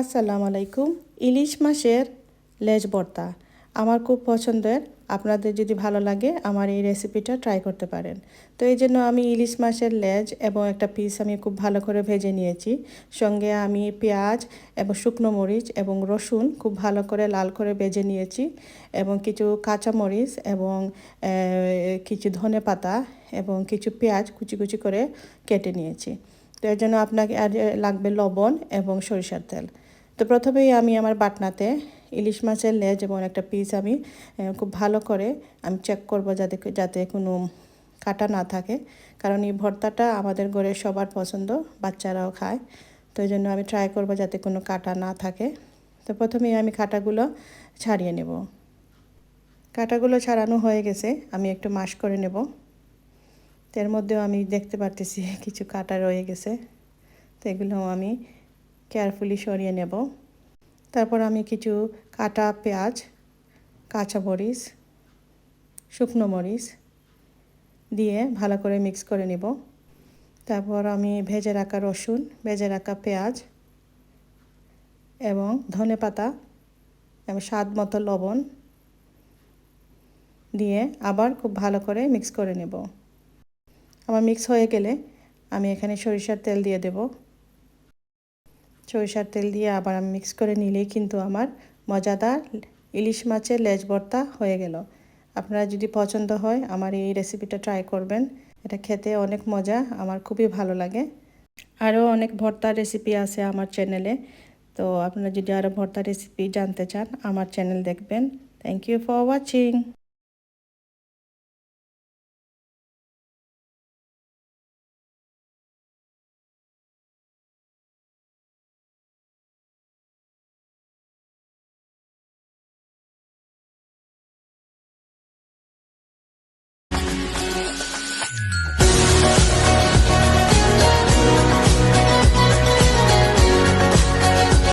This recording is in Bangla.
আসসালামু আলাইকুম ইলিশ মাছের লেজ ভর্তা। আমার খুব পছন্দের। আপনাদের যদি ভালো লাগে আমার এই রেসিপিটা ট্রাই করতে পারেন। তো এই জন্য আমি ইলিশ মাছের লেজ এবং একটা পিস আমি খুব ভালো করে ভেজে নিয়েছি। সঙ্গে আমি পেঁয়াজ এবং শুকনো মরিচ এবং রসুন খুব ভালো করে লাল করে ভেজে নিয়েছি এবং কিছু কাঁচা মরিচ এবং কিছু ধনে পাতা এবং কিছু পেঁয়াজ কুচি কুচি করে কেটে নিয়েছি। তো এর জন্য আপনাকে আর লাগবে লবণ এবং সরিষার তেল। তো প্রথমেই আমি আমার বাটনাতে ইলিশ মাছের লেজ এবং একটা পিস আমি খুব ভালো করে আমি চেক করব যাতে যাতে কোনো কাটা না থাকে। কারণ এই ভর্তাটা আমাদের ঘরে সবার পছন্দ, বাচ্চারাও খায়। তো এই জন্য আমি ট্রাই করব যাতে কোনো কাটা না থাকে। তো প্রথমেই আমি কাটাগুলো ছাড়িয়ে নেব। কাটাগুলো ছাড়ানো হয়ে গেছে, আমি একটু মাস করে নেব। এর মধ্যেও আমি দেখতে পারতেছি কিছু কাটা রয়ে গেছে। তো এগুলো আমি কেয়ারফুলি সরিয়ে নেব। তারপর আমি কিছু কাটা পেঁয়াজ, কাঁচা মরিচ, শুকনো মরিচ দিয়ে ভালো করে মিক্স করে নেব। তারপর আমি ভেজে রাখা রসুন, ভেজে রাখা পেঁয়াজ এবং ধনে পাতা এবং স্বাদ মতো লবণ দিয়ে আবার খুব ভালো করে মিক্স করে নেব। আমার মিক্স হয়ে গেলে আমি এখানে সরিষার তেল দিয়ে দেব। সরিষার তেল দিয়ে আবার আমি মিক্স করে নিলেই কিন্তু আমার মজাদার ইলিশ মাছের লেজ ভর্তা হয়ে গেল। আপনারা যদি পছন্দ হয় আমার এই রেসিপিটা ট্রাই করবেন। এটা খেতে অনেক মজা, আমার খুবই ভালো লাগে। আরও অনেক ভর্তা রেসিপি আছে আমার চ্যানেলে তো আপনারা যদি আরও ভর্তা রেসিপি জানতে চান, আমার চ্যানেল দেখবেন। Thank you for watching